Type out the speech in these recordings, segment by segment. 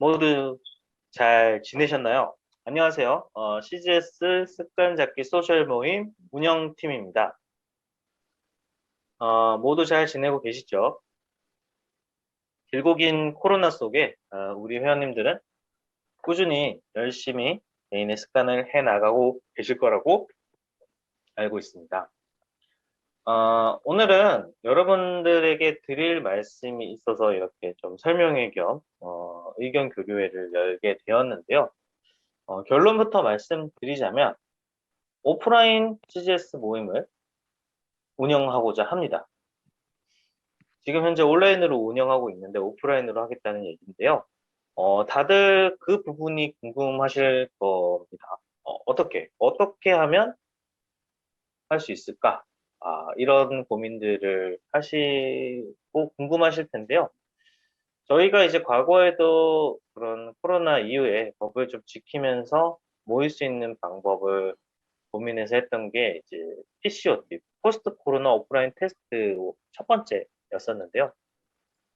모두 잘 지내셨나요? 안녕하세요. 어, CGS 습관 잡기 소셜 모임 운영팀입니다. 어, 모두 잘 지내고 계시죠? 길고 긴 코로나 속에 어, 우리 회원님들은 꾸준히 열심히 개인의 습관을 해 나가고 계실 거라고 알고 있습니다. 어, 오늘은 여러분들에게 드릴 말씀이 있어서 이렇게 좀 설명회 겸 어, 의견 교류회를 열게 되었는데요. 어, 결론부터 말씀드리자면 오프라인 CGS 모임을 운영하고자 합니다. 지금 현재 온라인으로 운영하고 있는데 오프라인으로 하겠다는 얘기인데요. 어, 다들 그 부분이 궁금하실 겁니다. 어, 떻게 어떻게 하면 할 수 있을까? 아, 이런 고민들을 하시고 궁금하실 텐데요. 저희가 이제 과거에도 그런 코로나 이후에 법을 좀 지키면서 모일 수 있는 방법을 고민해서 했던 게 이제 PCOT, 포스트 코로나 오프라인 테스트 첫 번째였었는데요.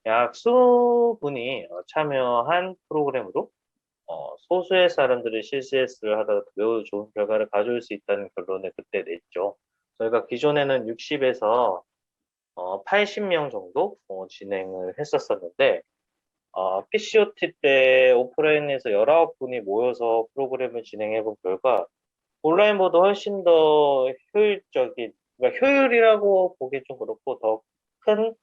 약 20분이 참여한 프로그램으로 어, 소수의 사람들이 CCS를 하다가 매우 좋은 결과를 가져올 수 있다는 결론을 그때 냈죠. 저희가 기존에는 60에서 어, 80명 정도 어, 진행을 했었었는데 어, PCOT 때 오프라인에서 19분이 모여서 프로그램을 진행해 본 결과 온라인보다 훨씬 더 효율적인 그러니까 효율이라고 보기 좀 그렇고 더 큰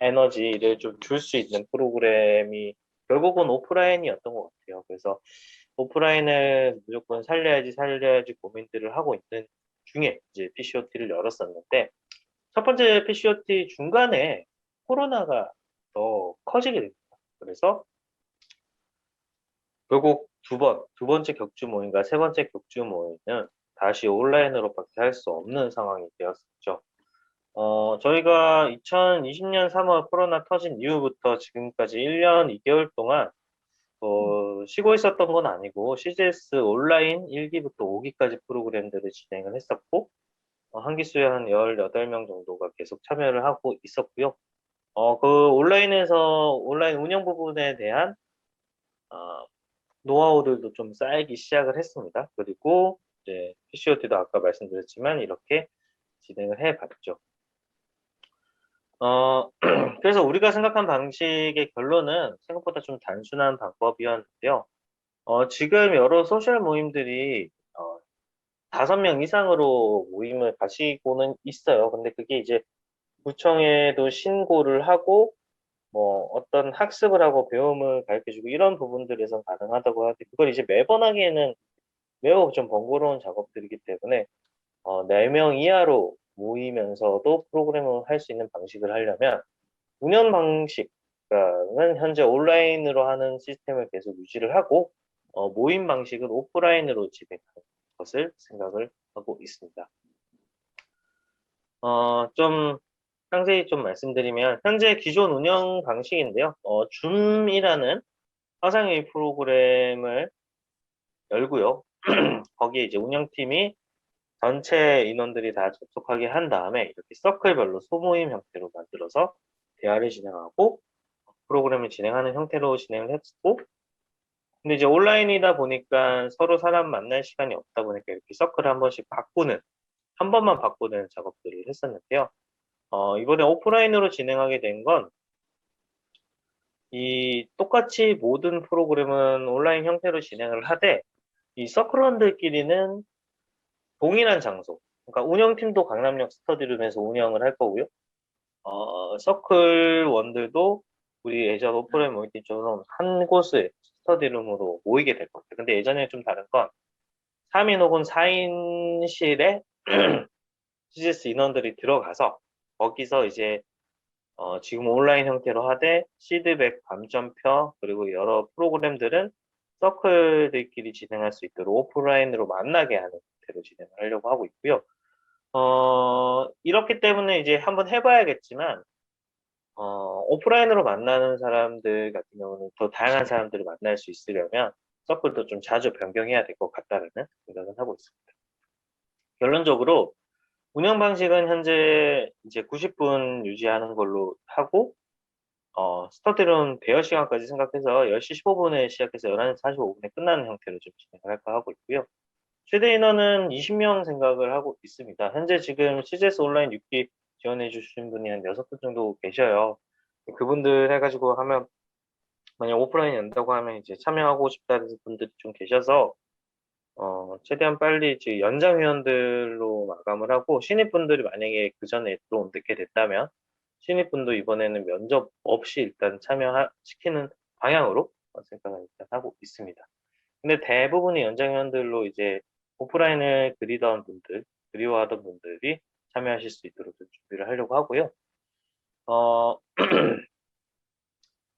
에너지를 좀 줄 수 있는 프로그램이 결국은 오프라인이었던 것 같아요. 그래서 오프라인을 무조건 살려야지 살려야지 고민들을 하고 있는 중에 이제 PCOT를 열었었는데 첫 번째 PCOT 중간에 코로나가 더 커지게 됩니다. 그래서 결국 두 번, 두 번째 격주 모임과 세 번째 격주 모임은 다시 온라인으로밖에 할 수 없는 상황이 되었었죠. 어, 저희가 2020년 3월 코로나 터진 이후부터 지금까지 1년 2개월 동안 어, 쉬고 있었던 건 아니고 CGS 온라인 1기부터 5기까지 프로그램들을 진행을 했었고 어, 한 기수에 한 18명 정도가 계속 참여를 하고 있었고요. 어, 그 온라인에서 온라인 운영 부분에 대한 어, 노하우들도 좀 쌓이기 시작을 했습니다. 그리고 이제 PCOT도 아까 말씀드렸지만 이렇게 진행을 해봤죠. 어, 그래서 우리가 생각한 방식의 결론은 생각보다 좀 단순한 방법이었는데요. 어, 지금 여러 소셜 모임들이 어, 다섯 명 이상으로 모임을 가시고는 있어요. 근데 그게 이제 구청에도 신고를 하고 뭐 어떤 학습을 하고 배움을 가르쳐주고 이런 부분들에서 가능하다고 하는데 그걸 이제 매번 하기에는 매우 좀 번거로운 작업들이기 때문에 어, 4명 이하로 모이면서도 프로그램을 할 수 있는 방식을 하려면 운영 방식은 현재 온라인으로 하는 시스템을 계속 유지를 하고 어, 모임 방식은 오프라인으로 진행하는 것을 생각을 하고 있습니다. 어, 좀 상세히 좀 말씀드리면 현재 기존 운영 방식인데요. 어, 줌이라는 화상회의 프로그램을 열고요. 거기에 이제 운영팀이 전체 인원들이 다 접속하게 한 다음에 이렇게 서클별로 소모임 형태로 만들어서 대화를 진행하고 프로그램을 진행하는 형태로 진행을 했고 근데 이제 온라인이다 보니까 서로 사람 만날 시간이 없다 보니까 이렇게 서클을 한 번씩 바꾸는 한 번만 바꾸는 작업들을 했었는데요. 어, 이번에 오프라인으로 진행하게 된 건 이 똑같이 모든 프로그램은 온라인 형태로 진행을 하되 이 서클원들끼리는 동일한 장소, 그러니까 운영팀도 강남역 스터디룸에서 운영을 할 거고요. 어, 서클 원들도 우리 예전 오프라인 모임팀처럼 한 곳에 스터디룸으로 모이게 될 겁니다. 근데 예전에 좀 다른 건 3인 혹은 4인실에 CGS 인원들이 들어가서 거기서 이제 어, 지금 온라인 형태로 하되 시드백, 감점표 그리고 여러 프로그램들은 서클들끼리 진행할 수 있도록 오프라인으로 만나게 하는 형태로 진행을 하려고 하고 있고요. 어, 이렇기 때문에 이제 한번 해봐야겠지만, 어, 오프라인으로 만나는 사람들 같은 경우는 더 다양한 사람들을 만날 수 있으려면 서클도 좀 자주 변경해야 될 것 같다는 생각을 하고 있습니다. 결론적으로 운영 방식은 현재 이제 90분 유지하는 걸로 하고 어, 스터디룸 대여 시간까지 생각해서 10시 15분에 시작해서 11시 45분에 끝나는 형태로 좀 진행을 할까 하고 있고요. 최대 인원은 20명 생각을 하고 있습니다. 현재 지금 CGS 온라인 6기 지원해 주신 분이 한 6분 정도 계셔요. 그분들 해가지고 하면 만약 오프라인 연다고 하면 이제 참여하고 싶다는 분들이 좀 계셔서 어, 최대한 빨리 이제 연장 회원들로 마감을 하고 신입분들이 만약에 그 전에 또 오게 됐다면 신입분도 이번에는 면접 없이 일단 참여시키는 방향으로 생각을 일단 하고 있습니다. 근데 대부분의 연장 회원들로 이제 오프라인을 그리던 분들, 그리워하던 분들이 참여하실 수 있도록 좀 준비를 하려고 하고요. 어,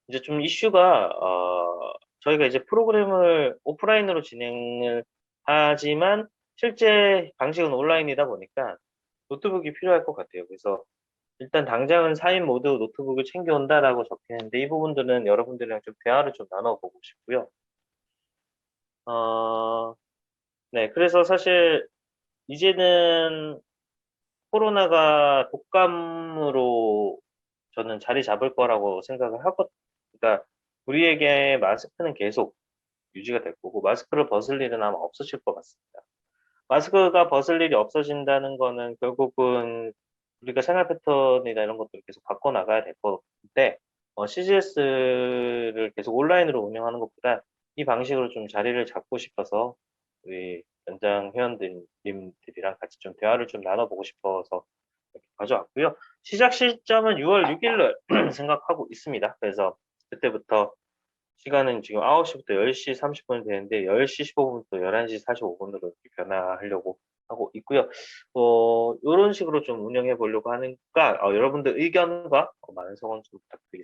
이제 좀 이슈가, 어, 저희가 이제 프로그램을 오프라인으로 진행을 하지만 실제 방식은 온라인이다 보니까 노트북이 필요할 것 같아요. 그래서 일단 당장은 4인 모두 노트북을 챙겨온다라고 적혀 있는데 이 부분들은 여러분들이랑 좀 대화를 좀 나눠보고 싶고요. 어, 네, 그래서 사실 이제는 코로나가 독감으로 저는 자리 잡을 거라고 생각을 하고, 그러니까 우리에게 마스크는 계속 유지가 될 거고, 마스크를 벗을 일은 아마 없어질 것 같습니다. 마스크가 벗을 일이 없어진다는 거는 결국은 우리가 생활 패턴이나 이런 것들을 계속 바꿔나가야 될 건데, 어, CGS를 계속 온라인으로 운영하는 것보다 이 방식으로 좀 자리를 잡고 싶어서 우리 연장 회원님들이랑 같이 좀 대화를 좀 나눠보고 싶어서 이렇게 가져왔고요. 시작 시점은 6월 6일로 생각하고 있습니다. 그래서 그때부터 시간은 지금 9시부터 10시 30분이 되는데 10시 15분부터 11시 45분으로 이렇게 변화하려고 하고 있고요. 어, 이런 식으로 좀 운영해 보려고 하니까 어, 여러분들 의견과 많은 성원 좀 부탁드리겠습니다.